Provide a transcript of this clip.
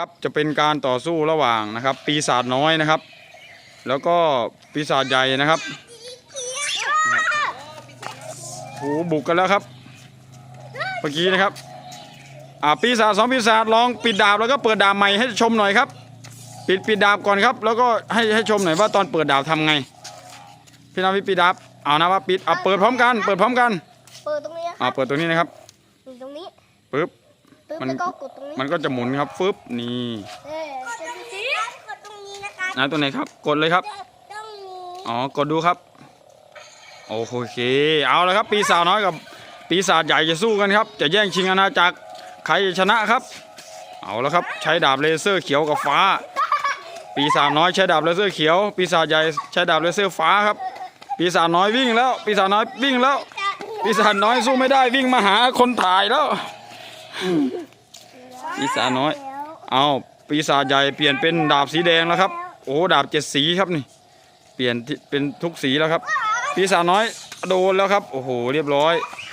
ครับจะเป็นการต่อสู้ระหว่างนะครับ ปีศาจน้อยนะครับ แล้วก็ปีศาจใหญ่นะครับโอ้โหบุกกันแล้วครับเมื่อกี้นะครับอ่าปีศาจสองปีศาจลองปิดดาบแล้วก็เปิดดาบใหม่ให้ชมหน่อยครับ ปิดปิดดาบก่อนครับ แล้วก็ให้ให้ชมหน่อยว่าตอนเปิดดาบทำไงพี่นาวิปิดดาบเอานะว่าปิดเอาเปิดพร้อมกัน เปิดพร้อมกัน เปิดตรงนี้นะคอ่ารับเปิดตรงนี้นะครับตรงนี้ปึ๊บ ปึ๊บมัน แล้วก็กดตรงนี้มันก็จะหมุนครับฟึบนี่เออกดตรงนี้กดตรงนี้นะคะนะตัวไหนครับ กดเลยครับ ตรงนี้อ๋อกดดูครับ โอเค เอาละครับ ปีศาจน้อยกับปีศาจใหญ่จะสู้กันครับ จะแย่งชิงอาณาจักรใครจะชนะครับ เอาละครับ ใช้ดาบเลเซอร์เขียวกับฟ้า ปีศาจน้อยใช้ดาบเลเซอร์เขียว ปีศาจใหญ่ใช้ดาบเลเซอร์ฟ้าครับ ปีศาจน้อยวิ่งแล้ว ปีศาจน้อยวิ่งแล้ว ปีศาจน้อยสู้ไม่ได้วิ่งมาหาคนถ่ายแล้ว ปีศาจน้อย เอาปีศาจใหญ่เปลี่ยนเป็นดาบสีแดงแล้วครับ โอ้ดาบเจ็ดสีครับนี่ เปลี่ยนที่เป็นทุกสีแล้วครับ ปีศาจน้อยโดนแล้วครับ โอ้โห เรียบร้อย